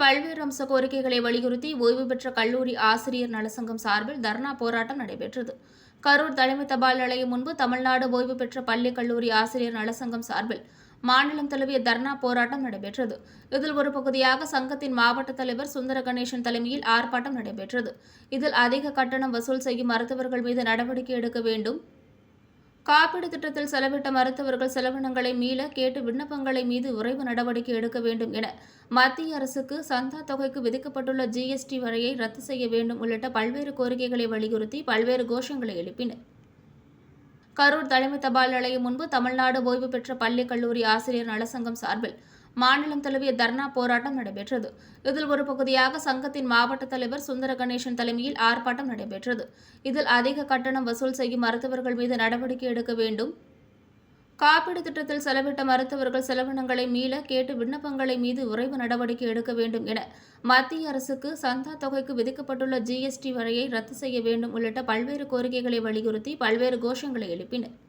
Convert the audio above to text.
பல்வேறு அம்ச கோரிக்கைகளை வலியுறுத்தி ஓய்வு பெற்ற கல்லூரி ஆசிரியர் நலசங்கம் சார்பில் தர்ணா போராட்டம் நடைபெற்றது. கரூர் தலைமை தபால் நிலையம் முன்பு தமிழ்நாடு ஓய்வு பெற்ற பள்ளி கல்லூரி ஆசிரியர் நலசங்கம் சார்பில் மாநிலம் தழுவிய தர்ணா போராட்டம் நடைபெற்றது. இதில் ஒரு பகுதியாக சங்கத்தின் மாவட்ட தலைவர் சுந்தர கணேசன் தலைமையில் ஆர்ப்பாட்டம் நடைபெற்றது. இதில் அதிக கட்டணம் வசூல் செய்யும் மருத்துவர்கள் மீது நடவடிக்கை எடுக்க வேண்டும் காப்பீடு திட்டத்தில் செலவிட்ட மருத்துவர்கள் செலவினங்களை மீள கேட்டு விண்ணப்பங்களை மீது விரைவு நடவடிக்கை எடுக்க வேண்டும் என மத்திய அரசுக்கு சந்தா தொகைக்கு விதிக்கப்பட்டுள்ள ஜிஎஸ்டி வரையை ரத்து செய்ய வேண்டும் உள்ளிட்ட பல்வேறு கோரிக்கைகளை வலியுறுத்தி பல்வேறு கோஷங்களை எழுப்பினர். கரூர் தலைமை தபால் நிலையம் முன்பு தமிழ்நாடு ஓய்வு பெற்ற பள்ளி கல்லூரி ஆசிரியர் நலசங்கம் சார்பில் மாநிலம் தழுவிய தர்ணா போராட்டம் நடைபெற்றது. இதில் ஒரு பகுதியாக சங்கத்தின் மாவட்ட தலைவர் சுந்தர கணேசன் தலைமையில் ஆர்ப்பாட்டம் நடைபெற்றது. இதில் அதிக கட்டணம் வசூல் செய்யும் மருத்துவர்கள் மீது நடவடிக்கை எடுக்க வேண்டும். காப்பீடு திட்டத்தில் செலவிட்ட மருத்துவர்கள் செலவினங்களை மீள கேட்டு விண்ணப்பங்களை மீது உறைவு நடவடிக்கை எடுக்க வேண்டும் என மத்திய அரசுக்கு சந்தா தொகைக்கு விதிக்கப்பட்டுள்ள ஜிஎஸ்டி வரையை ரத்து செய்ய வேண்டும் உள்ளிட்ட பல்வேறு கோரிக்கைகளை வலியுறுத்தி பல்வேறு கோஷங்களை எழுப்பினர்.